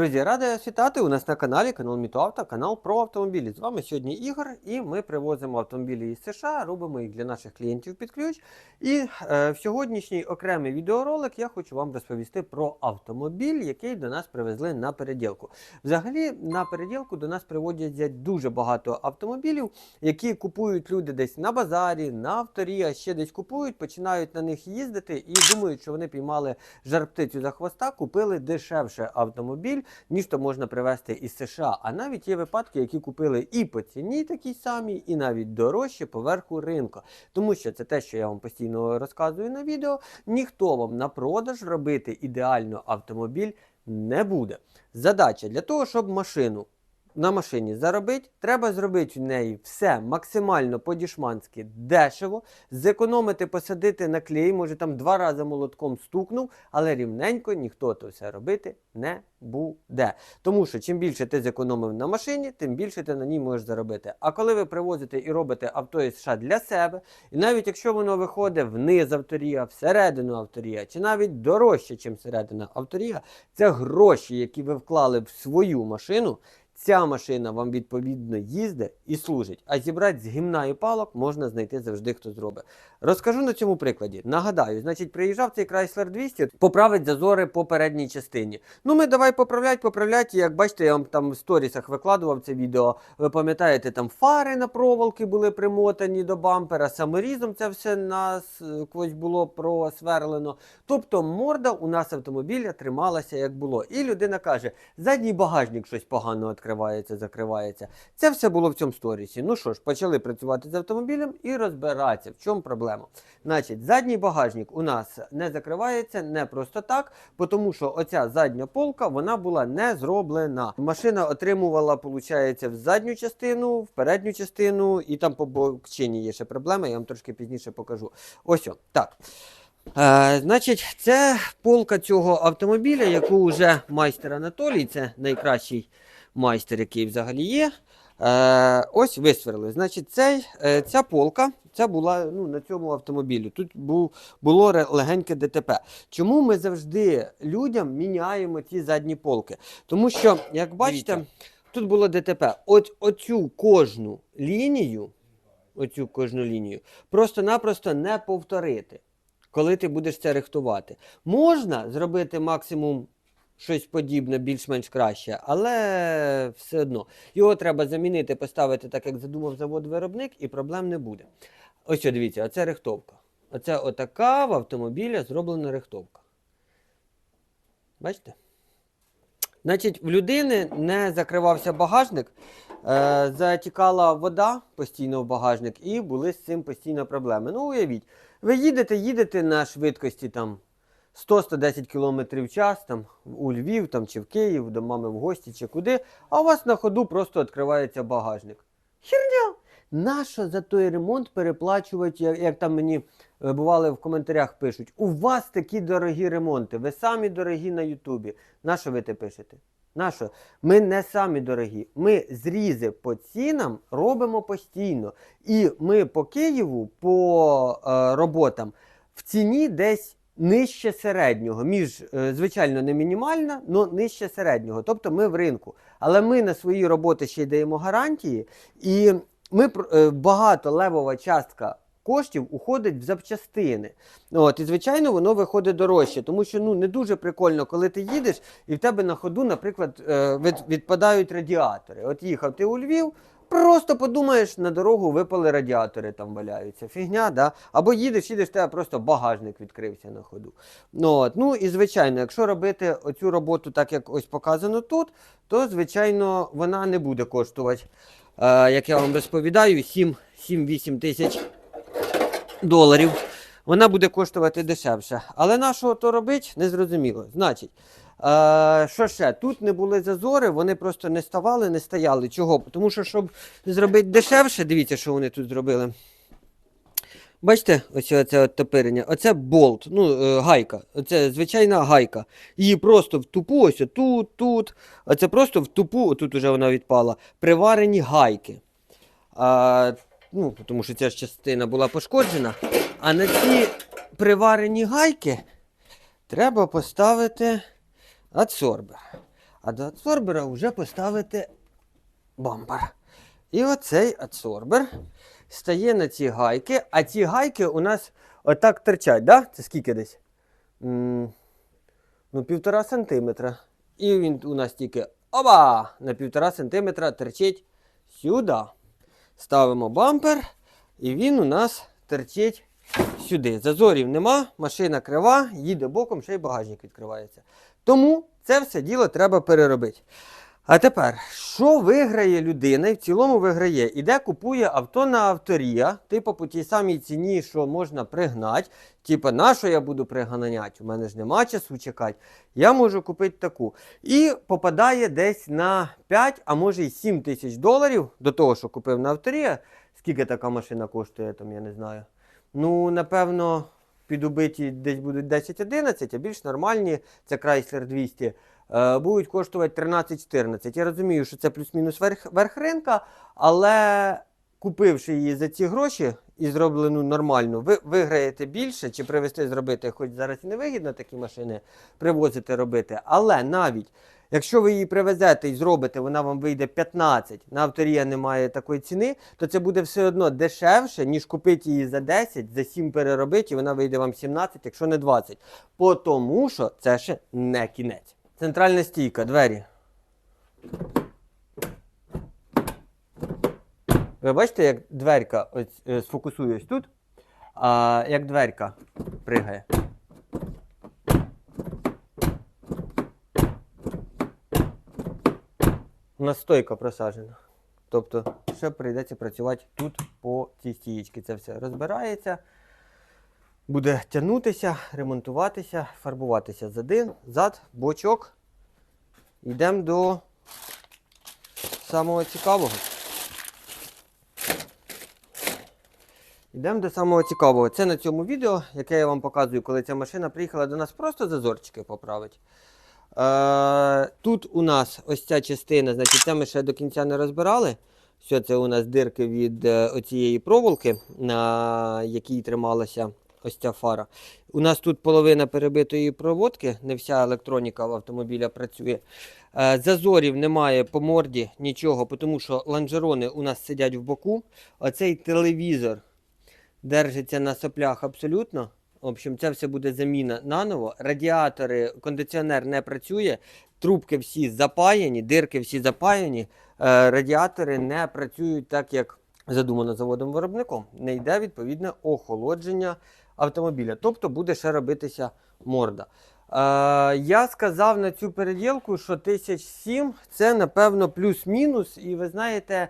Друзі, радий вас вітати у нас на каналі канал Мітоавто, канал про автомобілі. З вами сьогодні Ігор, і ми привозимо автомобілі із США, робимо їх для наших клієнтів під ключ. І е, в сьогоднішній окремий відеоролик я хочу вам розповісти про автомобіль, який до нас привезли на переділку. Взагалі, на переділку до нас приводять дуже багато автомобілів, які купують люди десь на базарі, на авторі, а ще десь купують, починають на них їздити і думають, що вони піймали жар-птицю за хвоста, купили дешевше автомобіль, ніж то можна привезти із США. А навіть є випадки, які купили і по ціні такій самій, і навіть дорожче поверху ринку. Тому що це те, що я вам постійно розказую на відео. Ніхто вам на продаж робити ідеально автомобіль не буде. Задача для того, щоб машину на машині заробити, треба зробити в неї все максимально по-дішманськи дешево, зекономити, посадити на клей, може там два рази молотком стукнув, але рівненько ніхто то все робити не буде. Тому що чим більше ти зекономив на машині, тим більше ти на ній можеш заробити. А коли ви привозите і робите авто із США для себе, і навіть якщо воно виходить вниз авторія, всередину авторія, чи навіть дорожче, ніж середина авторія, це гроші, які ви вклали в свою машину. Ця машина вам відповідно їздить і служить. А зібрати з гімна і палок можна знайти завжди, хто зробить. Розкажу на цьому прикладі. Нагадаю, значить, приїжджав цей Chrysler 200, поправить зазори по передній частині. Ну, ми давай поправлять, поправлять. Як бачите, я вам там в сторісах викладував це відео. Ви пам'ятаєте, там фари на проволоки були примотані до бампера, саморізом це все нас когось було просверлено. Тобто морда у нас автомобіля трималася як було. І людина каже: задній багажник щось погано відкривається, закривається. Це все було в цьому сторісі. Ну що ж, почали працювати з автомобілем і розбиратися, в чому проблема. Значить, задній багажник у нас не закривається не просто так, тому що оця задня полка вона була не зроблена. Машина отримувала, виходить, в задню частину, в передню частину, і там по бокчині є ще проблема, я вам трошки пізніше покажу. Ось о, так. Е, значить, це полка цього автомобіля, яку вже майстер Анатолій, це найкращий майстер, який взагалі є. Е, ось висверлили. Значить, цей, е, ця полка це була ну, на цьому автомобілі. Тут був, було легеньке ДТП. Чому ми завжди людям міняємо ці задні полки? Тому що, як бачите, Дивіться. тут було ДТП. От оцю кожну лінію, оцю кожну лінію, просто-напросто не повторити, коли ти будеш це рихтувати. Можна зробити максимум щось подібне, більш-менш краще, але все одно. Його треба замінити, поставити так, як задумав завод-виробник, і проблем не буде. Ось що, дивіться, оце рихтовка. Оце отака в автомобіля зроблена рихтовка. Бачите? Значить, в людини не закривався багажник, е, затікала вода постійно в багажник, і були з цим постійно проблеми. Ну, уявіть, ви їдете, їдете на швидкості там 100-110 км в час там, у Львів там, чи в Київ, до мами в гості, чи куди, а у вас на ходу просто відкривається багажник. Херня! Нащо за той ремонт переплачувати, як, як там мені е, бували в коментарях пишуть, у вас такі дорогі ремонти, ви самі дорогі на Ютубі. Нащо ви те пишете? Нащо? Ми не самі дорогі. Ми зрізи по цінам робимо постійно. І ми по Києву, по е, роботам в ціні десь нижче середнього. Між, е, звичайно, не мінімальна, але нижче середнього. Тобто ми в ринку. Але ми на свої роботи ще й даємо гарантії, і ми е, багато левова частка. Коштів уходить в запчастини. От, і звичайно, воно виходить дорожче, тому що ну не дуже прикольно, коли ти їдеш, і в тебе на ходу, наприклад, е, від, відпадають радіатори. От їхав ти у Львів, просто подумаєш, на дорогу випали радіатори, там валяються. Фігня, да? Або їдеш, їдеш, тебе просто багажник відкрився на ходу. Ну, от. ну і звичайно, якщо робити оцю роботу так, як ось показано тут, то звичайно вона не буде коштувати, е, як я вам розповідаю, 7-8 тисяч доларів. Вона буде коштувати дешевше. Але на що то робить, незрозуміло. Значить, е, що ще? Тут не були зазори, вони просто не ставали, не стояли. Чого? Тому що, щоб зробити дешевше, дивіться, що вони тут зробили. Бачите, ось це топирення. Оце болт, ну, е, гайка. Оце звичайна гайка. Її просто в тупу, ось тут, тут. Оце просто в тупу, тут уже вона відпала. Приварені гайки. А, ну, тому що ця ж частина була пошкоджена. А на ці приварені гайки треба поставити адсорбер. а до адсорбера вже поставити бампер. І оцей адсорбер стає на ці гайки, а ці гайки у нас отак терчать, да? Це скільки десь? М, Ну, півтора сантиметра. І він у нас тільки оба! На півтора сантиметра терчить сюди. Ставимо бампер, і він у нас терчить сюди. Зазорів нема, машина крива, їде боком, ще й багажник відкривається. Тому це все діло треба переробити. А тепер, що виграє людина і в цілому виграє? Іде купує авто на авторія, типу по тій самій ціні, що можна пригнати. Типу, на що я буду приганяти? У мене ж нема часу чекати. Я можу купити таку. І попадає десь на 5, а може й 7 тисяч доларів до того, що купив на авторія. Скільки така машина коштує, там, я не знаю. Ну, напевно, підубиті десь будуть 10-11, а більш нормальні, це Chrysler 200, е, будуть коштувати 13-14. Я розумію, що це плюс-мінус верх, верх ринка, але купивши її за ці гроші і зроблену нормально, ви виграєте більше, чи привезти зробити, хоч зараз і не вигідно такі машини привозити робити, але навіть. Якщо ви її привезете і зробите, вона вам вийде 15, на авторія немає такої ціни, то це буде все одно дешевше, ніж купити її за 10, за 7 переробити, і вона вийде вам 17, якщо не 20. По Тому що це ще не кінець. Центральна стійка, двері. Ви бачите, як дверка ось, е, тут, а як дверка пригає. У нас стойка просаджена. Тобто, ще прийдеться працювати тут по цій стієчці. Це все розбирається, буде тягнутися, ремонтуватися, фарбуватися задин, зад, бочок. Йдемо до самого цікавого. Йдемо до самого цікавого. Це на цьому відео, яке я вам показую, коли ця машина приїхала до нас, просто зазорчики поправити. Е, тут у нас ось ця частина, значить, це ми ще до кінця не розбирали. Все це у нас дирки від е, оцієї проволоки, на якій трималася ось ця фара. У нас тут половина перебитої проводки, не вся електроніка в автомобіля працює. Е, зазорів немає по морді, нічого, тому що лонжерони у нас сидять в боку. Оцей телевізор держиться на соплях абсолютно. В общем, це все буде заміна наново. Радіатори, кондиціонер не працює, трубки всі запаяні, дирки всі запаяні. Е, радіатори не працюють так, як задумано заводом виробником. Не йде відповідне охолодження автомобіля. Тобто буде ще робитися морда. Е, я сказав на цю переділку, що 1007 це напевно плюс-мінус, і ви знаєте,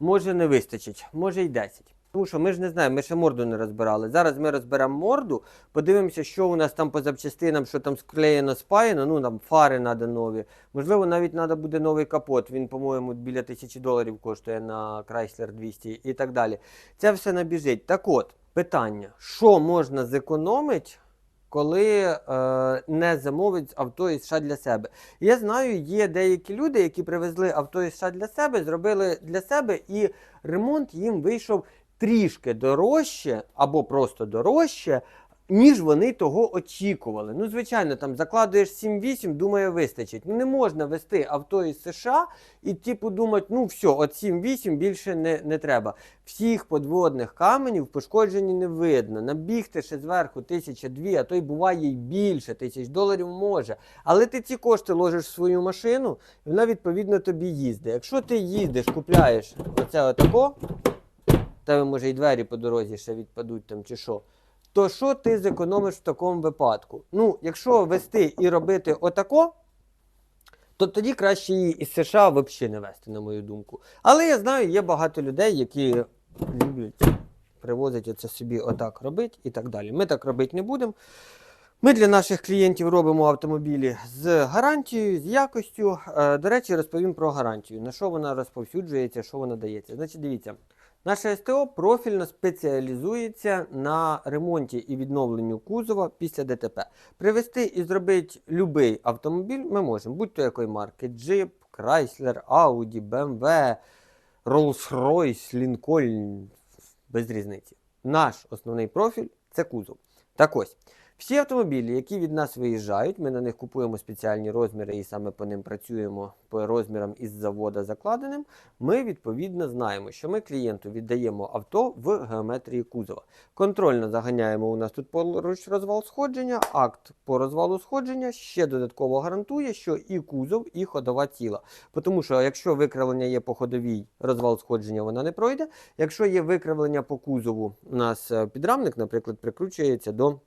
може не вистачить, може й 10. Тому що ми ж не знаємо, ми ще морду не розбирали. Зараз ми розберемо морду, подивимося, що у нас там по запчастинам, що там склеєно, спаяно, ну нам фари треба нові. Можливо, навіть треба буде новий капот. Він, по-моєму, біля тисячі доларів коштує на Chrysler 200 і так далі. Це все набіжить. Так от, питання: що можна зекономити? Коли е, не замовить авто із США для себе. Я знаю, є деякі люди, які привезли авто із США для себе, зробили для себе, і ремонт їм вийшов трішки дорожче або просто дорожче, ніж вони того очікували. Ну, звичайно, там закладуєш 7-8, думаю, вистачить. Ну, не можна вести авто із США і, типу, думати, ну все, от 7-8 більше не, не треба. Всіх подводних каменів пошкоджені не видно. Набігти ще зверху тисяча дві, а то й буває й більше тисяч доларів може. Але ти ці кошти ложиш в свою машину, і вона відповідно тобі їздить. Якщо ти їздиш, купляєш оце отако тебе може і двері по дорозі ще відпадуть там чи що. То що ти зекономиш в такому випадку? Ну, якщо вести і робити отако, то тоді краще її із США взагалі не вести, на мою думку. Але я знаю, є багато людей, які люблять привозити це собі отак робити і так далі. Ми так робити не будемо. Ми для наших клієнтів робимо автомобілі з гарантією, з якостю. Е, До речі, розповім про гарантію, на що вона розповсюджується, що вона дається. Значить, дивіться. Наше СТО профільно спеціалізується на ремонті і відновленню кузова після ДТП. Привезти і зробити будь-який автомобіль ми можемо, будь-то якої марки: Jeep, Chrysler, Audi, BMW, Rolls-Royce, Lincoln, без різниці. Наш основний профіль це кузов. Так ось, Всі автомобілі, які від нас виїжджають, ми на них купуємо спеціальні розміри і саме по ним працюємо по розмірам із завода закладеним. Ми відповідно знаємо, що ми клієнту віддаємо авто в геометрії кузова. Контрольно заганяємо у нас тут поруч розвал сходження, акт по розвалу сходження ще додатково гарантує, що і кузов, і ходова ціла. Тому що якщо викривлення є по ходовій, розвал сходження вона не пройде. Якщо є викривлення по кузову, у нас е, підрамник, наприклад, прикручується до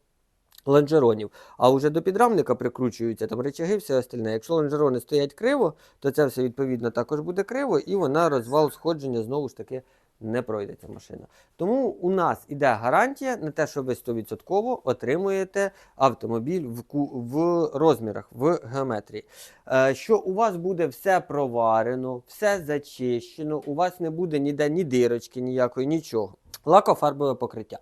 лонжеронів, а вже до підрамника прикручуються там речаги, все остальне. Якщо лонжерони стоять криво, то це все відповідно також буде криво, і вона розвал сходження знову ж таки не пройде ця машина. Тому у нас іде гарантія на те, що ви 100% отримуєте автомобіль в, в розмірах, в геометрії. Е, що у вас буде все проварено, все зачищено, у вас не буде ніде ні дирочки, ніякої, нічого. Лакофарбове покриття.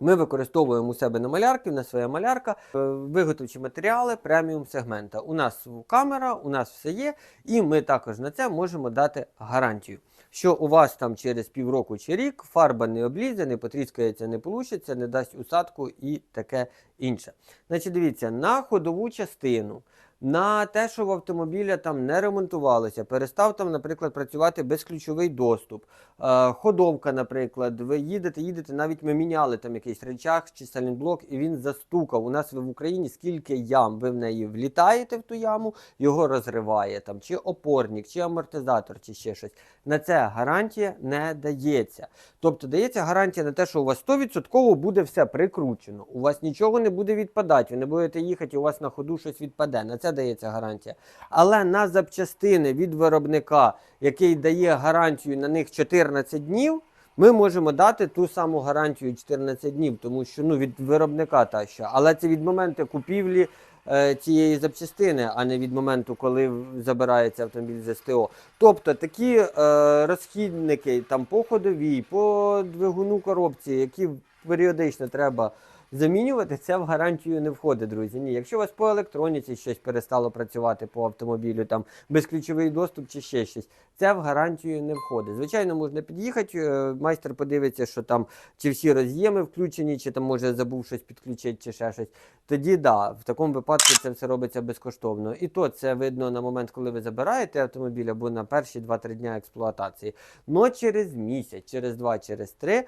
Ми використовуємо у себе на малярки, на своя малярка, е, виготовчі матеріали преміум сегмента. У нас камера, у нас все є, і ми також на це можемо дати гарантію. Що у вас там через півроку чи рік фарба не облізе, не потріскається, не получиться, не дасть усадку і таке інше. Значить, дивіться, на ходову частину, на те, що в автомобіля там не ремонтувалося, перестав там, наприклад, працювати безключовий доступ. Е, ходовка, наприклад, ви їдете, їдете, навіть ми міняли там якийсь речах чи салінблок, і він застукав. У нас в Україні скільки ям, ви в неї влітаєте в ту яму, його розриває там, чи опорник, чи амортизатор, чи ще щось. На це гарантія не дається. Тобто дається гарантія на те, що у вас 100% буде все прикручено. У вас нічого не буде відпадати, ви не будете їхати, у вас на ходу щось відпаде. На це дається гарантія. Але на запчастини від виробника, який дає гарантію на них 14 днів, ми можемо дати ту саму гарантію 14 днів, тому що ну, від виробника та що. Але це від моменту купівлі е, цієї запчастини, а не від моменту, коли забирається автомобіль з СТО. Тобто такі е, розхідники там по ходовій, по двигуну коробці, які періодично треба замінювати, це в гарантію не входить, друзі. Ні, якщо у вас по електроніці щось перестало працювати по автомобілю, там безключовий доступ чи ще щось, це в гарантію не входить. Звичайно, можна під'їхати, е, майстер подивиться, що там чи всі роз'єми включені, чи там може забув щось підключити, чи ще щось. Тоді да, в такому випадку це все робиться безкоштовно. І то це видно на момент, коли ви забираєте автомобіль або на перші 2-3 дня експлуатації. Но через місяць, через два, через три, е,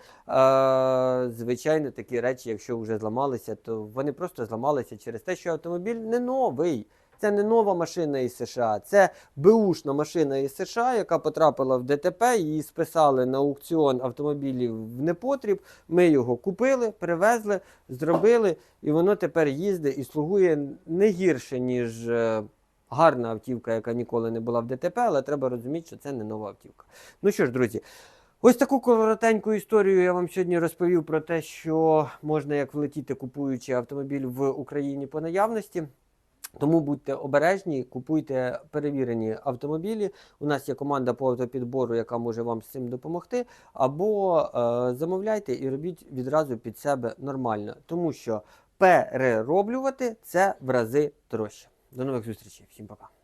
звичайно, такі речі, якщо вже зламалися, то вони просто зламалися через те, що автомобіль не новий. Це не нова машина із США, це беушна машина із США, яка потрапила в ДТП, її списали на аукціон автомобілів в непотріб. Ми його купили, привезли, зробили, і воно тепер їздить і слугує не гірше, ніж е, гарна автівка, яка ніколи не була в ДТП, але треба розуміти, що це не нова автівка. Ну що ж, друзі. Ось таку коротеньку історію я вам сьогодні розповів про те, що можна як влетіти, купуючи автомобіль в Україні по наявності. Тому будьте обережні, купуйте перевірені автомобілі. У нас є команда по автопідбору, яка може вам з цим допомогти. Або е, замовляйте і робіть відразу під себе нормально, тому що перероблювати це в рази дорожче. До нових зустрічей, всім пока.